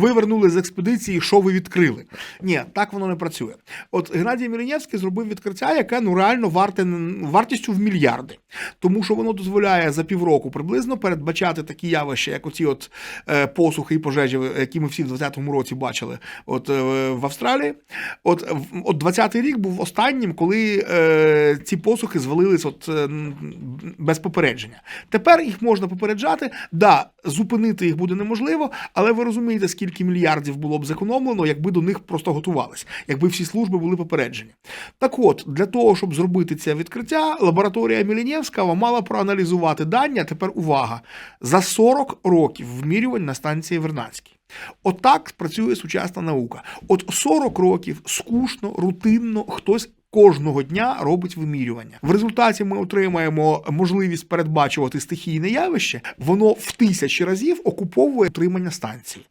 ви вернули з експедиції, що ви відкрили. Ні, так воно не працює. От Геннадій Міринєвський зробив відкриття, яке ну реально варте вартістю в мільярди, тому що воно дозволяє за півроку приблизно передбачати такі явища, як оці от е, посухи і пожежі, які ми всі в 20-му році бачили, от е, в Австралії. От, от 20-й рік був останнім, коли е, ці посухи звалились от, е, без попередження. Тепер їх можна попереджати. Да, зупинити їх буде неможливо, але ви розумієте, скільки мільярдів було б зекономлено, якби до них просто готувались, якби всі служби були попереджені. Так от, для того, щоб зробити це відкриття, лабораторія Мілінєвського мала проаналізувати дані, а тепер увага, за 40 років вмірювань на станції Вернадській. Отак працює сучасна наука. От 40 років скучно, рутинно хтось. Кожного дня робить вимірювання. В результаті ми отримаємо можливість передбачувати стихійне явище. Воно в тисячі разів окуповує утримання станції.